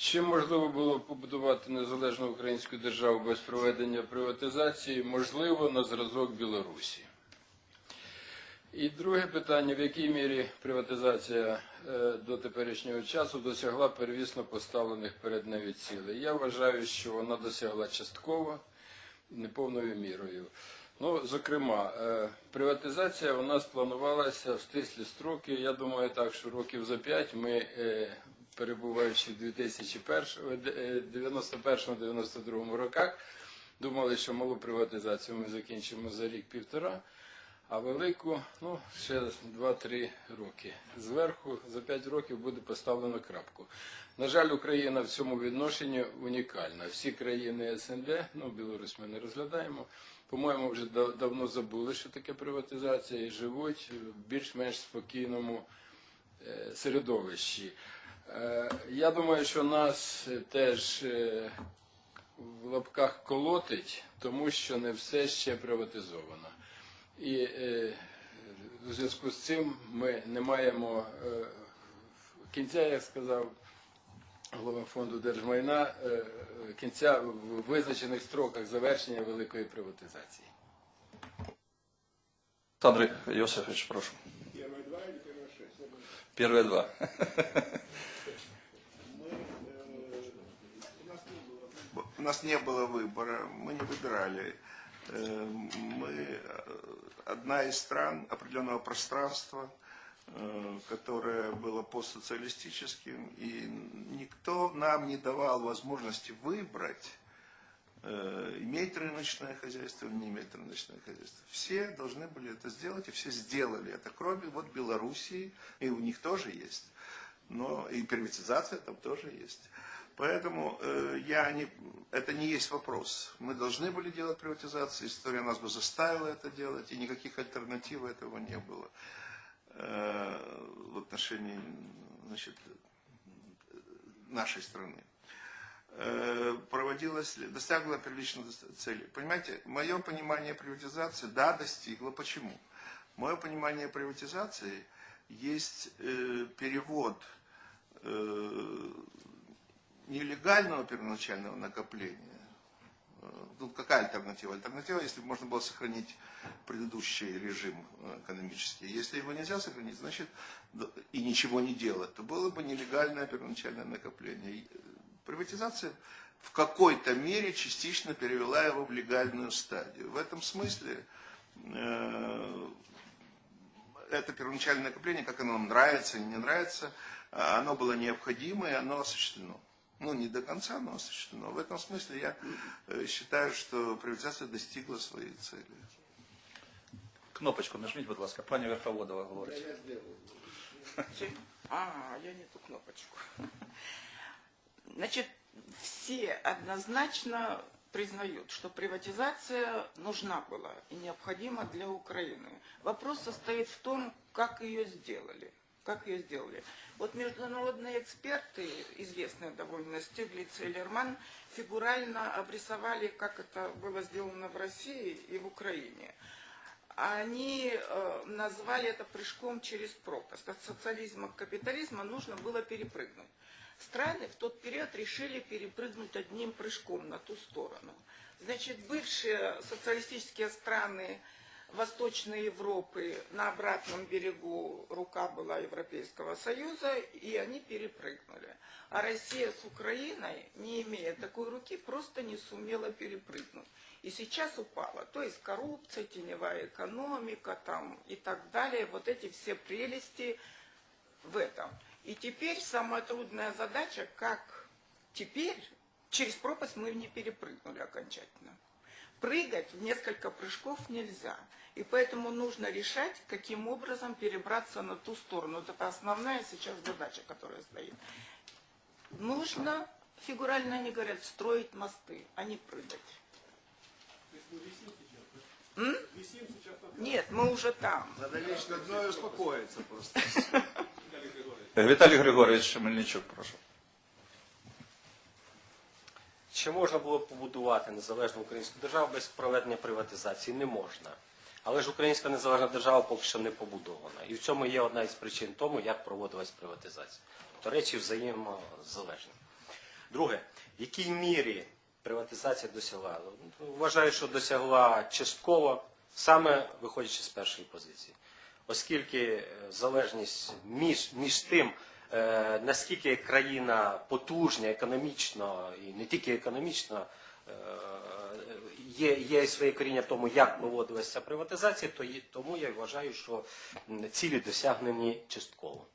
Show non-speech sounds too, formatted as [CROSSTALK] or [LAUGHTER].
Чи можливо було побудувати незалежну українську державу без проведення приватизації? Можливо, на зразок Білорусі. І друге питання: в якій мірі приватизація е, до теперішнього часу досягла первісно поставлених перед нею цілей? Я вважаю, що вона досягла частково, неповною мірою. Ну, зокрема, е, приватизація у нас планувалася в стислі строки. Я думаю, так, що років за п'ять ми, е, перебуваючи в 2091-92 роках, думали, що малу приватизацію ми закінчимо за рік-півтора, а велику, ну, ще 2-3 роки. Зверху за 5 років буде поставлено крапку. На жаль, Україна в цьому відношенні унікальна. Всі країни СНД, ну, Білорусь ми не розглядаємо, по-моєму, вже дав- давно забули, що таке приватизація, і живуть в більш-менш спокійному е, середовищі. Е, Я думаю, що нас е, теж е, в лапках колотить, тому що не все ще приватизовано. І е, в зв'язку з цим ми не маємо е, кінця, як сказав голова фонду держмайна, е, кінця в визначених строках завершення великої приватизації. Андрей Йосифович, прошу. Первые два у нас не было выбора, мы не выбирали. Э, Мы э, одна из стран определенного пространства, э, которое было постсоциалистическим, и никто нам не давал возможности выбрать, э, иметь рыночное хозяйство или не иметь рыночное хозяйство. Все должны были это сделать, и все сделали это, кроме вот Белоруссии, и у них тоже есть. Но и приватизация там тоже есть. Поэтому э, я не, это не есть вопрос. Мы должны были делать приватизацию, история нас бы заставила это делать, и никаких альтернатив этого не было э, в отношении значит, нашей страны э, проводилась, ли- достигла приличной дос- цели. Понимаете, мое понимание приватизации, да, достигло. Почему? Мое понимание приватизации есть э, перевод э, нелегального первоначального накопления. Э, Ну, какая альтернатива? Альтернатива, если можно было сохранить предыдущий режим э, экономический. Если его нельзя сохранить, значит, и ничего не делать, то было бы нелегальное первоначальное накопление. Приватизация в какой-то мере частично перевела его в легальную стадию. В этом смысле э, это первоначальное накопление, как оно нам нравится или не нравится, оно было необходимо и оно осуществлено. Ну, не до конца, но осуществлено. В этом смысле я э, считаю, что приватизация достигла своей цели. Кнопочку нажміть, будь ласка. Пані Верховодова говорить. [LAUGHS] А, я не ту кнопочку. Значит, все однозначно признают, что приватизация нужна была и необходима для Украины. Вопрос состоит в том, как ее сделали. Как ее сделали. Вот международные эксперты, известные довольно Стиглиц и Лерман, фигурально обрисовали, как это было сделано в России и в Украине они э, назвали это прыжком через пропасть. От социализма к капитализму нужно было перепрыгнуть. Страны в тот период решили перепрыгнуть одним прыжком на ту сторону. Значит, бывшие социалистические страны Восточной Европы на обратном берегу рука была Европейского Союза, и они перепрыгнули. А Россия с Украиной, не имея такой руки, просто не сумела перепрыгнуть. И сейчас упала. То есть коррупция, теневая экономика там, и так далее. Вот эти все прелести в этом. И теперь самая трудная задача, как теперь, через пропасть мы не перепрыгнули окончательно. Прыгать в несколько прыжков нельзя. И поэтому нужно решать, каким образом перебраться на ту сторону. Вот это основная сейчас задача, которая стоит. Нужно, фигурально они говорят, строить мосты, а не прыгать. М? Нет, мы уже там. Надо лечь на дно и успокоиться просто. [LAUGHS] Віталій Григорович Мельничук, прошу. Чи можна було побудувати незалежну українську державу без проведення приватизації? Не можна. Але ж українська незалежна держава поки що не побудована. І в цьому є одна із причин тому, як проводилась приватизація. Тобто речі взаємозалежні. Друге, в якій мірі приватизація досягла? Ну, Вважаю, що досягла частково, саме виходячи з першої позиції. Оскільки е, залежність між, між тим, е, наскільки країна потужна економічно і не тільки економічно, е, є, є своє коріння в тому, як проводилася приватизація, то тому я вважаю, що цілі досягнені частково.